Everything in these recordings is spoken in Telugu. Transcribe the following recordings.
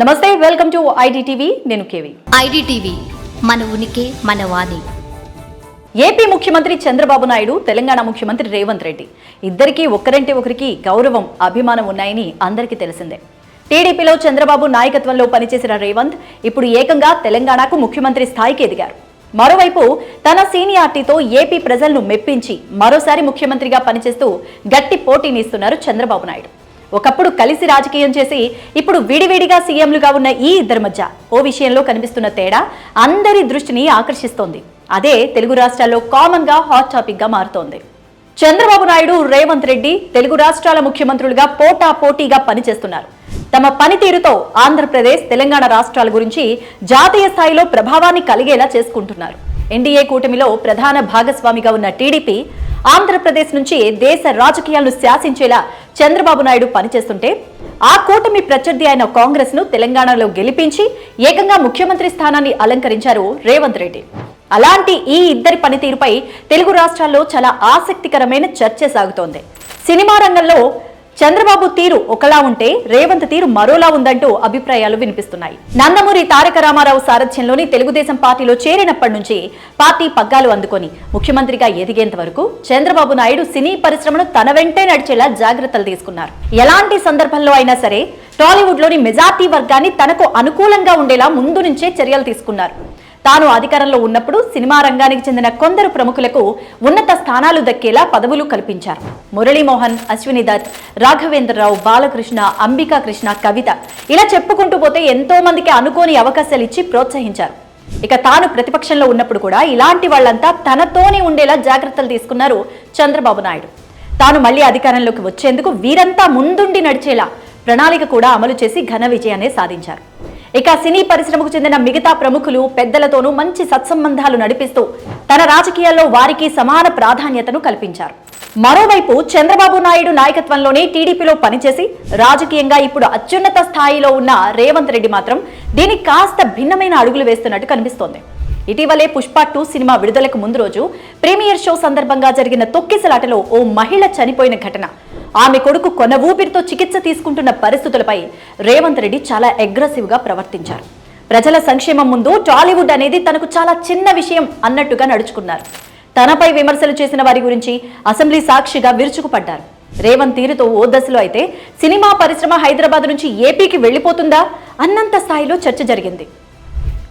నమస్తే వెల్కమ్ టు ఐడిటీవీ. నేను కేవి. ఐడిటీవీ మన ఉనికి మన వాణి. ఏపీ ముఖ్యమంత్రి చంద్రబాబు నాయుడు తెలంగాణ ముఖ్యమంత్రి రేవంత్ రెడ్డి. ఇద్దరికీ ఒకరంటే ఒకరికి గౌరవం అభిమానం ఉన్నాయని అందరికీ తెలిసిందే. టీడీపీలో చంద్రబాబు నాయకత్వంలో పనిచేసిన రేవంత్ ఇప్పుడు ఏకంగా తెలంగాణకు ముఖ్యమంత్రి స్థాయికి ఎదిగారు. మరోవైపు తన సీనియారిటీతో ఏపీ ప్రజలను మెప్పించి మరోసారి ముఖ్యమంత్రిగా పనిచేస్తూ గట్టి పోటీనిస్తున్నారు చంద్రబాబు నాయుడు. ఒకప్పుడు కలిసి రాజకీయం చేసి ఇప్పుడు విడివిడిగా సీఎంలుగా ఉన్న ఈ ఇద్దరి మధ్య ఓ విషయంలో కనిపిస్తున్న తేడా అందరి దృష్టిని ఆకర్షిస్తోంది. అదే తెలుగు రాష్ట్రాల్లో కామన్గా హాట్ టాపిక్గా మారుతోంది. చంద్రబాబు నాయుడు రేవంత్ రెడ్డి తెలుగు రాష్ట్రాల ముఖ్యమంత్రులుగా పోటా పోటీగా పనిచేస్తున్నారు. తమ పనితీరుతో ఆంధ్రప్రదేశ్ తెలంగాణ రాష్ట్రాల గురించి జాతీయ స్థాయిలో ప్రభావాన్ని కలిగేలా చేసుకుంటున్నారు. ఎన్డీఏ కూటమిలో ప్రధాన భాగస్వామిగా ఉన్న టీడీపీ ఆంధ్రప్రదేశ్ నుంచి దేశ రాజకీయాలను శాసించేలా చంద్రబాబు నాయుడు పనిచేస్తుంటే ఆ కూటమి ప్రత్యర్థి అయిన కాంగ్రెస్ను తెలంగాణలో గెలిపించి ఏకంగా ముఖ్యమంత్రి స్థానాన్ని అలంకరించారు రేవంత్ రెడ్డి. అలాంటి ఈ ఇద్దరి పనితీరుపై తెలుగు రాష్ట్రాల్లో చాలా ఆసక్తికరమైన చర్చ సాగుతోంది. సినిమా రంగంలో చంద్రబాబు తీరు ఒకలా ఉంటే రేవంత్ తీరు మరోలా ఉందంటూ అభిప్రాయాలు వినిపిస్తున్నాయి. నందమూరి తారక రామారావు సారథ్యంలోని తెలుగుదేశం పార్టీలో చేరినప్పటి నుంచి పార్టీ పగ్గాలు అందుకొని ముఖ్యమంత్రిగా ఎదిగేంత వరకు చంద్రబాబు నాయుడు సినీ పరిశ్రమను తన వెంటే నడిచేలా జాగ్రత్తలు తీసుకున్నారు. ఎలాంటి సందర్భంలో అయినా సరే టాలీవుడ్లోని మెజార్టీ వర్గాన్ని తనకు అనుకూలంగా ఉండేలా ముందు నుంచే చర్యలు తీసుకున్నారు. తాను అధికారంలో ఉన్నప్పుడు సినిమా రంగానికి చెందిన కొందరు ప్రముఖులకు ఉన్నత స్థానాలు దక్కేలా పదవులు కల్పించారు. మురళీమోహన్ అశ్విని దత్ రాఘవేంద్రరావు బాలకృష్ణ అంబికా కృష్ణ కవిత ఇలా చెప్పుకుంటూ పోతే ఎంతో మందికి అనుకోని అవకాశాలు ఇచ్చి ప్రోత్సహించారు. ఇక తాను ప్రతిపక్షంలో ఉన్నప్పుడు కూడా ఇలాంటి వాళ్ళంతా తనతోనే ఉండేలా జాగ్రత్తలు తీసుకున్నారు చంద్రబాబు నాయుడు. తాను మళ్ళీ అధికారంలోకి వచ్చేందుకు వీరంతా ముందుండి నడిచేలా ప్రణాళిక కూడా అమలు చేసి ఘన విజయాన్ని సాధించారు. ఇక సినీ పరిశ్రమకు చెందిన మిగతా ప్రముఖులు పెద్దలతోనూ మంచి సత్సంబంధాలు నడిపిస్తూ తన రాజకీయాల్లో వారికి సమాన ప్రాధాన్యతను కల్పించారు. మరోవైపు చంద్రబాబు నాయుడు నాయకత్వంలోనే టీడీపీలో పనిచేసి రాజకీయంగా ఇప్పుడు అత్యున్నత స్థాయిలో ఉన్న రేవంత్ రెడ్డి మాత్రం దీనికి కాస్త భిన్నమైన అడుగులు వేస్తున్నట్టు కనిపిస్తోంది. ఇటీవలే పుష్ప టూ సినిమా విడుదలకు ముందు రోజు ప్రీమియర్ షో సందర్భంగా జరిగిన తొక్కిసలాటలో ఓ మహిళ చనిపోయిన ఘటన ఆమె కొడుకు కొన ఊపిరితో చికిత్స తీసుకుంటున్న పరిస్థితులపై రేవంత్ రెడ్డి చాలా అగ్రెసివ్గా ప్రవర్తించారు. ప్రజల సంక్షేమం ముందు టాలీవుడ్ అనేది తనకు చాలా చిన్న విషయం అన్నట్టుగా నడుచుకున్నారు. తనపై విమర్శలు చేసిన వారి గురించి అసెంబ్లీ సాక్షిగా విరుచుకుపడ్డారు. రేవంత్ తీరుతో ఓ దశలో అయితే సినిమా పరిశ్రమ హైదరాబాద్ నుంచి ఏపీకి వెళ్ళిపోతుందా అన్నంత స్థాయిలో చర్చ జరిగింది.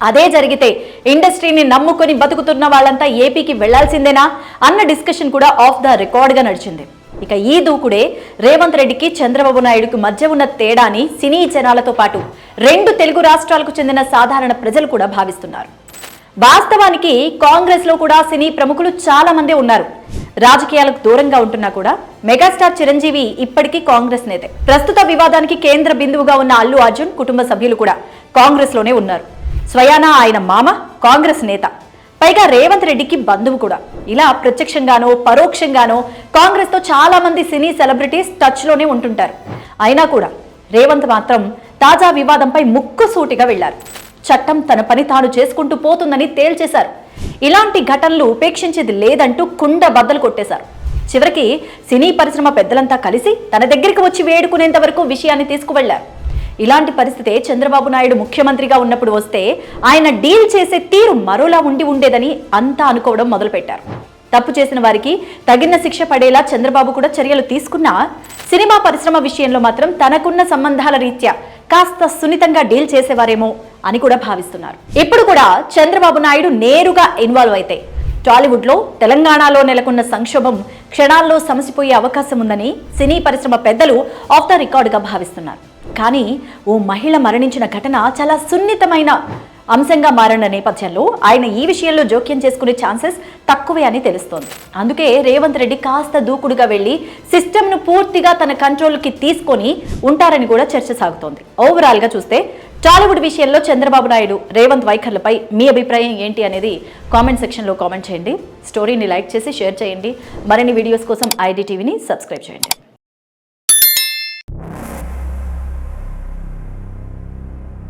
అదే జరిగితే ఇండస్ట్రీని నమ్ముకొని బతుకుతున్న వాళ్ళంతా ఏపీకి వెళ్ళాల్సిందేనా అన్న డిస్కషన్ కూడా ఆఫ్ ద రికార్డ్గా నడిచింది. ఇక ఈ దూకుడే రేవంత్ రెడ్డికి చంద్రబాబు నాయుడుకు మధ్య ఉన్న తేడాని సినీ జనాలతో పాటు రెండు తెలుగు రాష్ట్రాలకు చెందిన సాధారణ ప్రజలు కూడా భావిస్తున్నారు. వాస్తవానికి కాంగ్రెస్లో కూడా సినీ ప్రముఖులు చాలా మంది ఉన్నారు. రాజకీయాలకు దూరంగా ఉంటున్నా కూడా మెగాస్టార్ చిరంజీవి ఇప్పటికీ కాంగ్రెస్ నేతే. ప్రస్తుత వివాదానికి కేంద్ర బిందువుగా ఉన్న అల్లు అర్జున్ కుటుంబ సభ్యులు కూడా కాంగ్రెస్లోనే ఉన్నారు. స్వయానా ఆయన మామ కాంగ్రెస్ నేత. పైగా రేవంత్ రెడ్డికి బంధువు కూడా. ఇలా ప్రత్యక్షంగానో పరోక్షంగానో కాంగ్రెస్తో చాలా మంది సినీ సెలబ్రిటీస్ టచ్లోనే ఉంటుంటారు. అయినా కూడా రేవంత్ మాత్రం తాజా వివాదంపై ముక్కుసూటిగా వెళ్ళారు చట్టం తన పని తాను చేసుకుంటూ పోతుందని తేల్చేశారు. ఇలాంటి ఘటనలు ఉపేక్షించేది లేదంటూ కుండ బద్దలు కొట్టేశారు. చివరికి సినీ పరిశ్రమ పెద్దలంతా కలిసి తన దగ్గరికి వచ్చి వేడుకునేంత వరకు విషయాన్ని తీసుకువెళ్ళారు ఇలాంటి పరిస్థితే చంద్రబాబు నాయుడు ముఖ్యమంత్రిగా ఉన్నప్పుడు వస్తే ఆయన డీల్ చేసే తీరు మరోలా ఉండి ఉండేదని అంతా అనుకోవడం మొదలుపెట్టారు. తప్పు చేసిన వారికి తగిన శిక్ష పడేలా చంద్రబాబు కూడా చర్యలు తీసుకున్నా సినిమా పరిశ్రమ విషయంలో మాత్రం తనకున్న సంబంధాల రీత్యా కాస్త సున్నితంగా డీల్ చేసేవారేమో అని కూడా భావిస్తున్నారు. ఇప్పుడు కూడా చంద్రబాబు నాయుడు నేరుగా ఇన్వాల్వ్ అయితే టాలీవుడ్లో తెలంగాణలో నెలకొన్న సంక్షోభం క్షణాల్లో సమసిపోయే అవకాశం ఉందని సినీ పరిశ్రమ పెద్దలు ఆఫ్ ద రికార్డుగా భావిస్తున్నారు. కానీ ఓ మహిళ మరణించిన ఘటన చాలా సున్నితమైన అంశంగా మారిన నేపథ్యంలో ఆయన ఈ విషయంలో జోక్యం చేసుకునే ఛాన్సెస్ తక్కువే అని తెలుస్తోంది. అందుకే రేవంత్ రెడ్డి కాస్త దూకుడుగా వెళ్ళి సిస్టమ్ను పూర్తిగా తన కంట్రోల్కి తీసుకొని ఉంటారని కూడా చర్చ సాగుతోంది. ఓవరాల్గా చూస్తే టాలీవుడ్ విషయంలో చంద్రబాబు నాయుడు రేవంత్ వైఖర్లపై మీ అభిప్రాయం ఏంటి అనేది కామెంట్ సెక్షన్లో కామెంట్ చేయండి. స్టోరీని లైక్ చేసి షేర్ చేయండి. మరిన్ని వీడియోస్ కోసం ఐడి టీవీని సబ్స్క్రైబ్ చేయండి.